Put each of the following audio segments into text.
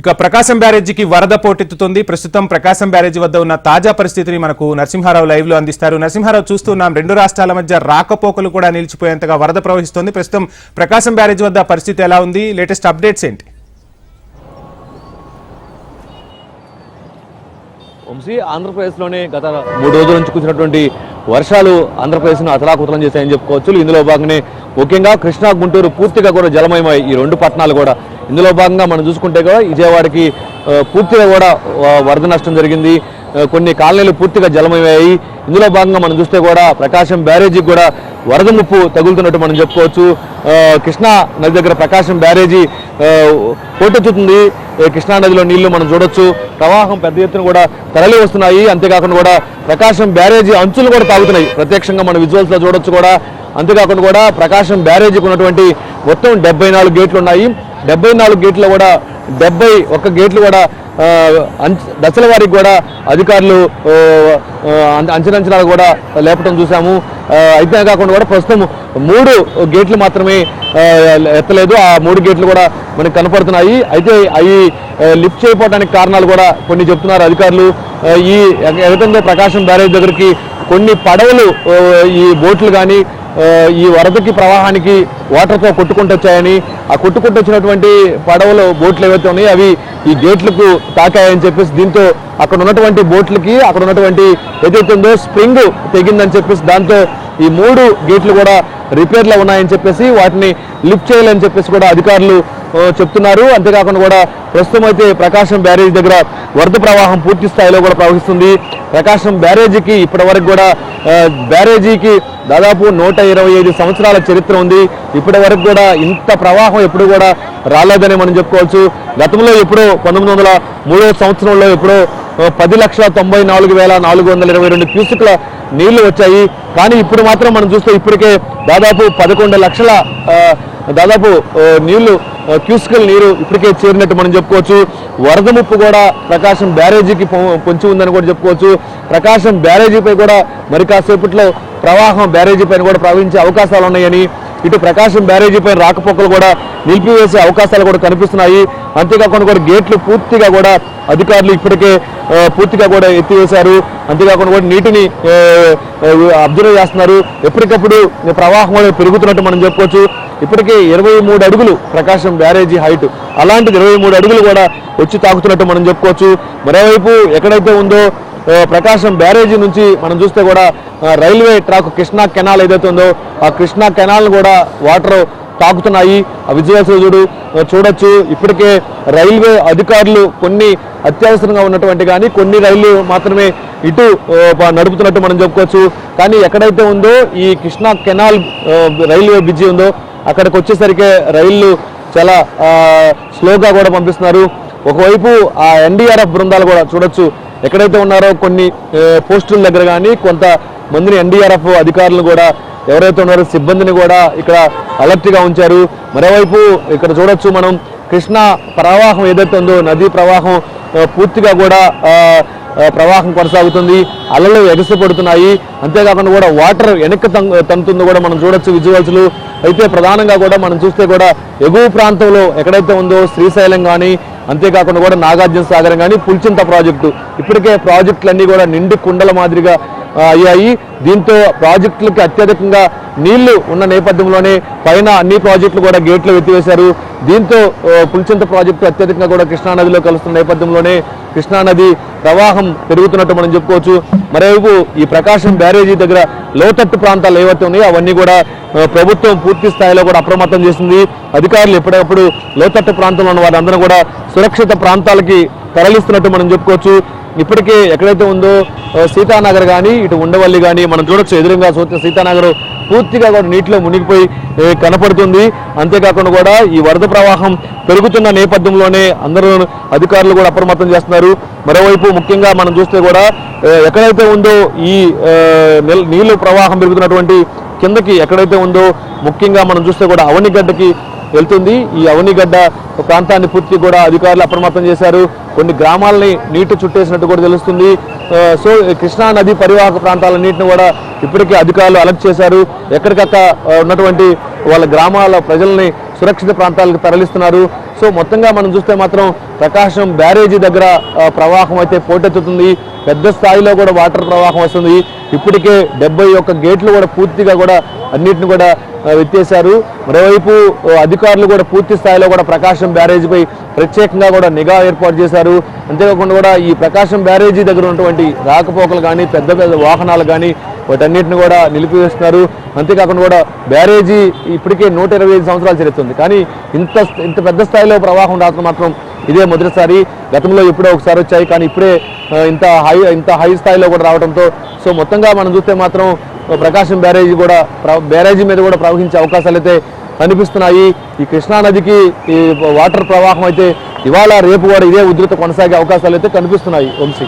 ఇక ప్రకాశం బ్యారేజీకి వరద పోటెత్తుతుంది. ప్రస్తుతం ప్రకాశం బ్యారేజీ వద్ద ఉన్న తాజా పరిస్థితిని మనకు నరసింహారావు లైవ్లో అందిస్తారు. నరసింహారావు చూస్తున్నాం రెండు రాష్ట్రాల మధ్య రాకపోకలు కూడా నిలిచిపోయేంతగా వరద ప్రవహిస్తోంది. ప్రస్తుతం ప్రకాశం బ్యారేజీ వద్ద పరిస్థితి ఎలా ఉంది? లేటెస్ట్ అప్డేట్స్ ఏంటి? వంశీ ఆంధ్రప్రదేశ్లోనే గత మూడు రోజుల నుంచి కురిసినటువంటి వర్షాలు ఆంధ్రప్రదేశ్ను అతలాకుతలం చేశాయని చెప్పుకోవచ్చు. ఇందులో భాగంగానే ముఖ్యంగా కృష్ణా గుంటూరు పూర్తిగా కూడా జలమయమై ఈ రెండు పట్టణాలు కూడా ఇందులో భాగంగా మనం చూసుకుంటే కూడా విజయవాడకి పూర్తిగా కూడా వరద నష్టం జరిగింది. కొన్ని కాలనీలు పూర్తిగా జలమయ్యాయి ఇందులో భాగంగా మనం చూస్తే కూడా ప్రకాశం బ్యారేజీకి కూడా వరద ముప్పు తగులుతున్నట్టు మనం చెప్పుకోవచ్చు. కృష్ణా నది దగ్గర ప్రకాశం బ్యారేజీ పోటెత్తుతుంది కృష్ణా నదిలో నీళ్ళు మనం చూడొచ్చు. ప్రవాహం పెద్ద ఎత్తున కూడా తరలి వస్తున్నాయి. అంతేకాకుండా కూడా ప్రకాశం బ్యారేజీ అంచులు కూడా తాగుతున్నాయి. ప్రత్యక్షంగా మన విజువల్స్లో చూడొచ్చు కూడా. అంతేకాకుండా కూడా ప్రకాశం బ్యారేజీకి ఉన్నటువంటి మొత్తం డెబ్బై నాలుగు గేట్లు ఉన్నాయి. డెబ్బై నాలుగు గేట్లు కూడా డెబ్బై ఒక్క గేట్లు కూడా అంచ దశల వారికి కూడా అధికారులు అంచనంచనాలు కూడా లేపటం చూసాము అయితే కాకుండా కూడా ప్రస్తుతం మూడు గేట్లు మాత్రమే ఎత్తలేదు. ఆ మూడు గేట్లు కూడా మనకు కనపడుతున్నాయి. అయితే అవి లిఫ్ట్ చేయకపోవడానికి కారణాలు కూడా కొన్ని చెప్తున్నారు అధికారులు. ఈ ఎగతంలో ప్రకాశం బ్యారేజ్ దగ్గరికి కొన్ని పడవలు ఈ బోట్లు కానీ ఈ వరదకి ప్రవాహానికి వాటర్తో కొట్టుకుంటూ వచ్చాయని ఆ కొట్టుకుంటూ వచ్చినటువంటి పడవలు బోట్లు ఏవైతే ఉన్నాయో అవి ఈ గేట్లకు తాకాయని చెప్పేసి దీంతో అక్కడ ఉన్నటువంటి బోట్లకి అక్కడ ఉన్నటువంటి ఏదైతే ఉందో స్ప్రింగ్ తెగిందని చెప్పేసి దాంతో ఈ మూడు గేట్లు కూడా రిపేర్లో ఉన్నాయని చెప్పేసి వాటిని లిఫ్ట్ చేయాలని చెప్పేసి కూడా అధికారులు చెప్తున్నారు. అంతేకాకుండా కూడా ప్రస్తుతం అయితే ప్రకాశం బ్యారేజ్ దగ్గర వరద ప్రవాహం పూర్తి స్థాయిలో కూడా ప్రవహిస్తుంది. ప్రకాశం బ్యారేజీకి ఇప్పటి వరకు కూడా బ్యారేజీకి దాదాపు నూట ఇరవై ఐదు సంవత్సరాల చరిత్ర ఉంది. ఇప్పటి వరకు కూడా ఇంత ప్రవాహం ఎప్పుడు కూడా రాలేదని మనం చెప్పుకోవచ్చు. గతంలో ఎప్పుడో పంతొమ్మిది వందల మూడవ సంవత్సరంలో ఎప్పుడో పది లక్షల తొంభై నాలుగు వేల నాలుగు వందల ఇరవై రెండు క్యూసిక్ల నీళ్ళు వచ్చాయి. కానీ ఇప్పుడు మాత్రం మనం చూస్తే ఇప్పటికే దాదాపు పదకొండు లక్షల దాదాపు నీళ్ళు క్యూసికల్ నీరు ఇప్పటికే చేరినట్టు మనం చెప్పుకోవచ్చు. వరద ముప్పు కూడా ప్రకాశం బ్యారేజీకి పొంచి ఉందని కూడా చెప్పుకోవచ్చు. ప్రకాశం బ్యారేజీపై కూడా మరి కాసేపట్లో ప్రవాహం బ్యారేజీ పైన కూడా ప్రవహించే అవకాశాలు ఉన్నాయని ఇటు ప్రకాశం బ్యారేజీ పైన రాకపోకలు కూడా నిలిపివేసే అవకాశాలు కూడా కనిపిస్తున్నాయి. అంతేకాకుండా కూడా గేట్లు పూర్తిగా కూడా అధికారులు ఇప్పటికే పూర్తిగా కూడా ఎత్తివేశారు. అంతేకాకుండా కూడా నీటిని అబ్జర్వ్ చేస్తున్నారు. ఎప్పటికప్పుడు ప్రవాహం అనేది పెరుగుతున్నట్టు మనం చెప్పుకోవచ్చు ఇప్పటికే ఇరవై మూడు అడుగులు ప్రకాశం బ్యారేజీ హైట్. అలాంటిది ఇరవై మూడు అడుగులు కూడా వచ్చి తాకుతున్నట్టు మనం చెప్పుకోవచ్చు. మరోవైపు ఎక్కడైతే ఉందో ప్రకాశం బ్యారేజీ నుంచి మనం చూస్తే కూడా రైల్వే ట్రాక్ కృష్ణా కెనాల్ ఏదైతే ఉందో ఆ కృష్ణా కెనాల్ కూడా వాటర్ తాకుతున్నాయి. ఆ చూడొచ్చు. ఇప్పటికే రైల్వే అధికారులు కొన్ని అత్యవసరంగా ఉన్నటువంటి కానీ కొన్ని రైళ్ళు మాత్రమే ఇటు నడుపుతున్నట్టు మనం చెప్పుకోవచ్చు. కానీ ఎక్కడైతే ఉందో ఈ కృష్ణా కెనాల్ రైల్వే బ్రిడ్జి ఉందో అక్కడికి వచ్చేసరికి రైళ్ళు చాలా స్లోగా కూడా పంపిస్తున్నారు. ఒకవైపు ఆ ఎన్డీఆర్ఎఫ్ బృందాలు కూడా చూడొచ్చు. ఎక్కడైతే ఉన్నారో కొన్ని పోస్టుల దగ్గర కానీ కొంత మందిని ఎన్డీఆర్ఎఫ్ అధికారులు కూడా ఎవరైతే ఉన్నారో సిబ్బందిని కూడా ఇక్కడ అలర్ట్గా ఉంచారు. మరోవైపు ఇక్కడ చూడొచ్చు మనం కృష్ణ ప్రవాహం ఏదైతే ఉందో నదీ ప్రవాహం పూర్తిగా కూడా ప్రవాహం కొనసాగుతుంది. అలలు ఎగసిపడుతున్నాయి. అంతేకాకుండా కూడా వాటర్ వెనక్కి తం- కూడా మనం చూడొచ్చు విజువల్స్లు అయితే ప్రధానంగా కూడా మనం చూస్తే కూడా ఎగువ ప్రాంతంలో ఎక్కడైతే ఉందో శ్రీశైలం కానీ అంతేకాకుండా కూడా నాగార్జున సాగరం కానీ పుల్చింత ప్రాజెక్టు. ఇప్పటికే ప్రాజెక్టులన్నీ కూడా నిండి కుండల మాదిరిగా అయ్యాయి దీంతో ప్రాజెక్టులకి అత్యధికంగా నీళ్ళు ఉన్న నేపథ్యంలోనే పైన అన్ని ప్రాజెక్టులు కూడా గేట్లు ఎత్తివేశారు. దీంతో పులిచింత ప్రాజెక్టు అత్యధికంగా కూడా కృష్ణానదిలో కలుస్తున్న నేపథ్యంలోనే కృష్ణానది ప్రవాహం పెరుగుతున్నట్టు మనం చెప్పుకోవచ్చు. మరోవైపు ఈ ప్రకాశం బ్యారేజీ దగ్గర లోతట్టు ప్రాంతాలు ఏవైతే ఉన్నాయో అవన్నీ కూడా ప్రభుత్వం పూర్తి స్థాయిలో కూడా అప్రమత్తం చేసింది. అధికారులు ఎప్పటికప్పుడు లోతట్టు ప్రాంతంలో ఉన్న వారందరూ కూడా సురక్షిత ప్రాంతాలకి తరలిస్తున్నట్టు మనం చెప్పుకోవచ్చు. ఇప్పటికే ఎక్కడైతే ఉందో సీతానగర్ కానీ ఇటు ఉండవల్లి కానీ మనం చూడొచ్చు ఎదురుగా చూస్తే సీతానగర్ పూర్తిగా కూడా నీటిలో మునిగిపోయి కనపడుతుంది. అంతేకాకుండా కూడా ఈ వరద ప్రవాహం పెరుగుతున్న నేపథ్యంలోనే అందరూ అధికారులు కూడా అప్రమత్తం చేస్తున్నారు. మరోవైపు ముఖ్యంగా మనం చూస్తే కూడా ఎక్కడైతే ఉందో ఈ నీళ్ళు ప్రవాహం పెరుగుతున్నటువంటి కిందకి ఎక్కడైతే ఉందో ముఖ్యంగా మనం చూస్తే కూడా అవనిగడ్డకి వెళ్తుంది. ఈ అవనిగడ్డ ప్రాంతాన్ని పూర్తి కూడా అధికారులు అప్రమత్తం చేశారు. కొన్ని గ్రామాలని నీటి చుట్టేసినట్టు కూడా తెలుస్తుంది. సో కృష్ణా నది పరివాహక ప్రాంతాలన్నింటిని కూడా ఇప్పటికే అధికారులు అలర్ట్ చేశారు. ఎక్కడికక్క ఉన్నటువంటి వాళ్ళ గ్రామాల ప్రజల్ని సురక్షిత ప్రాంతాలకు తరలిస్తున్నారు. సో మొత్తంగా మనం చూస్తే మాత్రం ప్రకాశం బ్యారేజీ దగ్గర ప్రవాహం అయితే పోటెత్తుతుంది. పెద్ద స్థాయిలో కూడా వాటర్ ప్రవాహం వస్తుంది. ఇప్పటికే డెబ్బై ఒక్క గేట్లు కూడా పూర్తిగా కూడా అన్నిటిని కూడా ఎత్తేశారు మరోవైపు అధికారులు కూడా పూర్తి స్థాయిలో కూడా ప్రకాశం బ్యారేజీపై ప్రత్యేకంగా కూడా నిఘా ఏర్పాటు చేశారు. అంతేకాకుండా కూడా ఈ ప్రకాశం బ్యారేజీ దగ్గర ఉన్నటువంటి రాకపోకలు కానీ పెద్ద పెద్ద వాహనాలు కానీ వాటన్నిటిని కూడా నిలిపివేస్తున్నారు. అంతేకాకుండా కూడా బ్యారేజీ ఇప్పటికే నూట ఇరవై ఐదు సంవత్సరాలు జరుగుతుంది కానీ ఇంత ఇంత పెద్ద స్థాయిలో ప్రవాహం రావడం మాత్రం ఇదే మొదటిసారి. గతంలో ఎప్పుడో ఒకసారి వచ్చాయి. కానీ ఇప్పుడే ఇంత హై ఇంత హై స్థాయిలో కూడా రావడంతో సో మొత్తంగా మనం చూస్తే మాత్రం ప్రకాశం బ్యారేజీ కూడా బ్యారేజీ మీద కూడా ప్రవహించే అవకాశాలు అయితే కనిపిస్తున్నాయి. ఈ కృష్ణా నదికి ఈ వాటర్ ప్రవాహం అయితే ఇవాళ రేపు కూడా ఇదే ఉధృత కొనసాగే అవకాశాలు అయితే కనిపిస్తున్నాయి. వంశీ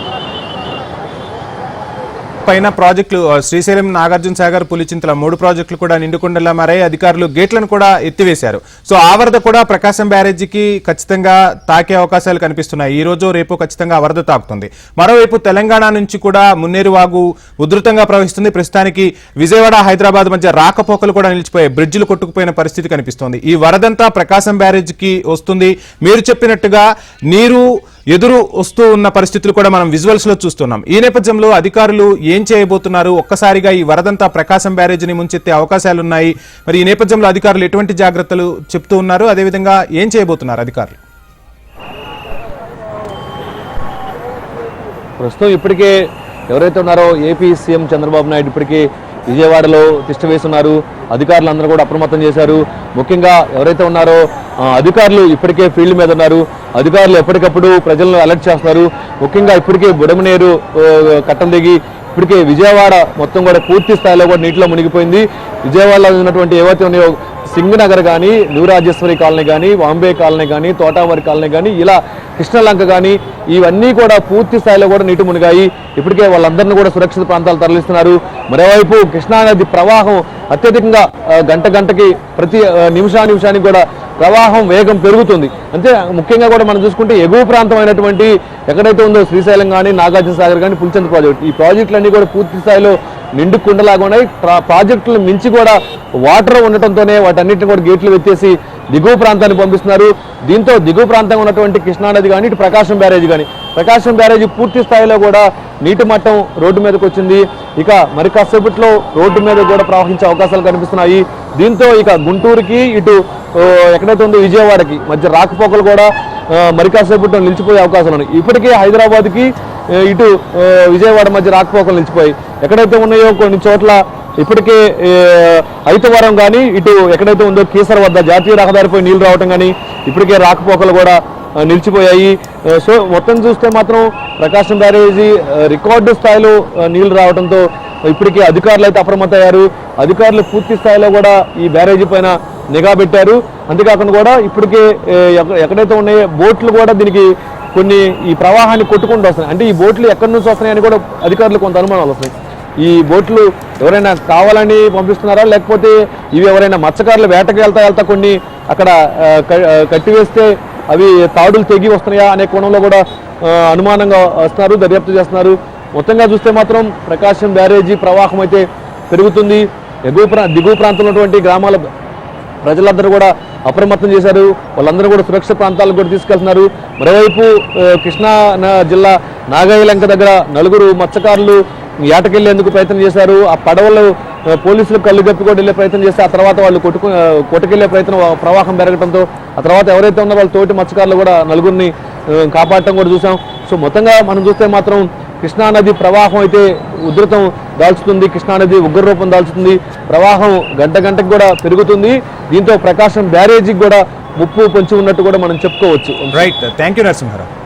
పైన ప్రాజెక్టులు శ్రీశైలం నాగార్జున సాగర్ పులిచింతల మూడు ప్రాజెక్టులు కూడా నిండుకుండలా మారాయి. అధికారులు గేట్లను కూడా ఎత్తివేశారు. సో ఆ వరద కూడా ప్రకాశం బ్యారేజీకి ఖచ్చితంగా తాకే అవకాశాలు కనిపిస్తున్నాయి. ఈ రోజు రేపు ఖచ్చితంగా ఆ వరద తాకుతుంది. మరోవైపు తెలంగాణ నుంచి కూడా మున్నేరు వాగు ఉధృతంగా ప్రవహిస్తుంది. ప్రస్తుతానికి విజయవాడ హైదరాబాద్ మధ్య రాకపోకలు కూడా నిలిచిపోయాయి. బ్రిడ్జిలు కొట్టుకుపోయిన పరిస్థితి కనిపిస్తోంది. ఈ వరదంతా ప్రకాశం బ్యారేజీకి వస్తుంది. మీరు చెప్పినట్టుగా నీరు ఎదురు వస్తూ ఉన్న పరిస్థితులు కూడా మనం విజువల్స్లో చూస్తున్నాం. ఈ నేపథ్యంలో అధికారులు ఏం చేయబోతున్నారు? ఒక్కసారిగా ఈ వరదంతా ప్రకాశం బ్యారేజీని ముంచెత్తే అవకాశాలు ఉన్నాయి మరి ఈ నేపథ్యంలో అధికారులు ఎటువంటి జాగ్రత్తలు చెప్తూ ఉన్నారు? అదేవిధంగా ఏం చేయబోతున్నారు అధికారులు? ప్రస్తుతం ఇప్పటికే ఎవరైతే ఉన్నారో ఏపీ సీఎం చంద్రబాబు నాయుడు ఇప్పటికే విజయవాడలో తిష్టవేస్తున్నారు అధికారులు అందరూ కూడా అప్రమత్తం చేశారు. ముఖ్యంగా ఎవరైతే ఉన్నారో అధికారులు ఇప్పటికే ఫీల్డ్ మీద ఉన్నారు. అధికారులు ఎప్పటికప్పుడు ప్రజలను అలర్ట్ చేస్తున్నారు. ముఖ్యంగా ఇప్పటికే బుడమనేరు కట్టం దిగి ఇప్పటికే విజయవాడ మొత్తం కూడా పూర్తి స్థాయిలో కూడా నీటిలో మునిగిపోయింది. విజయవాడలో ఉన్నటువంటి ఏవైతే ఉన్నాయో సింగనగర్ కానీ న్యూరాజేశ్వరి కాలనీ కానీ బాంబే కాలనీ కానీ తోటావరి కాలనీ కానీ ఇలా కృష్ణలంక కానీ ఇవన్నీ కూడా పూర్తి స్థాయిలో కూడా నీటి మునిగాయి. ఇప్పటికే వాళ్ళందరినీ కూడా సురక్షిత ప్రాంతాలు తరలిస్తున్నారు. మరోవైపు కృష్ణానది ప్రవాహం అత్యధికంగా గంట గంటకి ప్రతి నిమిషా నిమిషానికి కూడా ప్రవాహం వేగం పెరుగుతుంది. అంతే ముఖ్యంగా కూడా మనం చూసుకుంటే ఎగువ ప్రాంతం అయినటువంటి ఎక్కడైతే ఉందో శ్రీశైలం కానీ నాగార్జున సాగర్ కానీ పులిచంద ప్రాజెక్ట్. ఈ ప్రాజెక్టులన్నీ కూడా పూర్తి స్థాయిలో నిండు కుండలాగా ఉన్నాయి. ప్రా- ప్రాజెక్టులు మించి కూడా వాటర్ ఉండటంతోనే వాటన్నిటిని కూడా గేట్లు ఎత్తేసి దిగువ ప్రాంతాన్ని పంపిస్తున్నారు. దీంతో దిగువ ప్రాంతంగా ఉన్నటువంటి కృష్ణానది కానీ ఇటు ప్రకాశం బ్యారేజ్ కానీ ప్రకాశం బ్యారేజ్ పూర్తి స్థాయిలో కూడా నీటి మట్టం రోడ్డు మీదకి వచ్చింది. ఇక మరి కాసేపట్లో రోడ్డు మీద కూడా ప్రవహించే అవకాశాలు కనిపిస్తున్నాయి. దీంతో ఇక గుంటూరుకి ఇటు ఎక్కడైతే ఉందో విజయవాడకి మధ్య రాకపోకలు కూడా ఆ, మరి కాసేపట్లో నిలిచిపోయే అవకాశాలు ఉన్నాయి. ఇప్పటికే హైదరాబాద్కి ఇటు విజయవాడ మధ్య రాకపోకలు నిలిచిపోయి ఎక్కడైతే ఉన్నాయో కొన్ని చోట్ల ఇప్పటికే ఏ, ఐతవరం కానీ ఇటు ఎక్కడైతే ఉందో కీసర వద్ద జాతీయ రహదారిపై నీళ్ళు రావటం కానీ ఇప్పటికే రాకపోకలు కూడా నిలిచిపోయాయి. సో మొత్తం చూస్తే మాత్రం ప్రకాశం బ్యారేజీ రికార్డు స్థాయిలో నీళ్ళు రావడంతో ఇప్పటికే అధికారులు అయితే అప్రమత్తయ్యారు. అధికారులు పూర్తి స్థాయిలో కూడా ఈ బ్యారేజీ పైన నిఘా పెట్టారు. అంతేకాకుండా కూడా ఇప్పటికే ఎక్కడైతే ఉన్నాయో బోట్లు కూడా దీనికి కొన్ని ఈ ప్రవాహాన్ని కొట్టుకుంటూ వస్తున్నాయి. అంటే ఈ బోట్లు ఎక్కడి నుంచి వస్తున్నాయని కూడా అధికారులు కొంత అనుమానాలు వస్తున్నాయి. ఈ బోట్లు ఎవరైనా కావాలని పంపిస్తున్నారా? లేకపోతే ఇవి ఎవరైనా మత్స్యకారులు వేటకి వెళ్తా వెళ్తా కొన్ని అక్కడ కట్టివేస్తే అవి తాడులు తెగి వస్తున్నాయా అనే కోణంలో కూడా అనుమానంగా వస్తున్నారు దర్యాప్తు చేస్తున్నారు. మొత్తంగా చూస్తే మాత్రం ప్రకాశం బ్యారేజీ ప్రవాహం అయితే పెరుగుతుంది. ఎగువ ప్రా దిగువ ప్రాంతంలో ఉన్నటువంటి గ్రామాల ప్రజలందరూ కూడా అప్రమత్తం చేశారు. వాళ్ళందరూ కూడా సురక్షిత ప్రాంతాలకు కూడా తీసుకెళ్తున్నారు. మరోవైపు కృష్ణా జిల్లా నాగాయలంక దగ్గర నలుగురు మత్స్యకారులు ఏటకెళ్ళేందుకు ప్రయత్నం చేశారు. ఆ పడవలు పోలీసులు కళ్ళు గప్పి కూడా వెళ్ళే ప్రయత్నం చేస్తే ఆ తర్వాత వాళ్ళు కొట్టుకు కొట్టుకెళ్ళే ప్రయత్నం ప్రవాహం పెరగడంతో ఆ తర్వాత ఎవరైతే ఉన్నారో వాళ్ళ తోటి మత్స్యకారులు కూడా నలుగురిని కాపాడటం కూడా చూసాం సో మొత్తంగా మనం చూస్తే మాత్రం కృష్ణానది ప్రవాహం అయితే ఉధృతం దాల్చుతుంది కృష్ణానది ఉగ్రరూపం దాల్చుతుంది. ప్రవాహం గంట గంటకు కూడా పెరుగుతుంది. దీంతో ప్రకాశం బ్యారేజీకి కూడా ముప్పు పొంచి ఉన్నట్టు కూడా మనం చెప్పుకోవచ్చు. Right thank you Narasimha Rao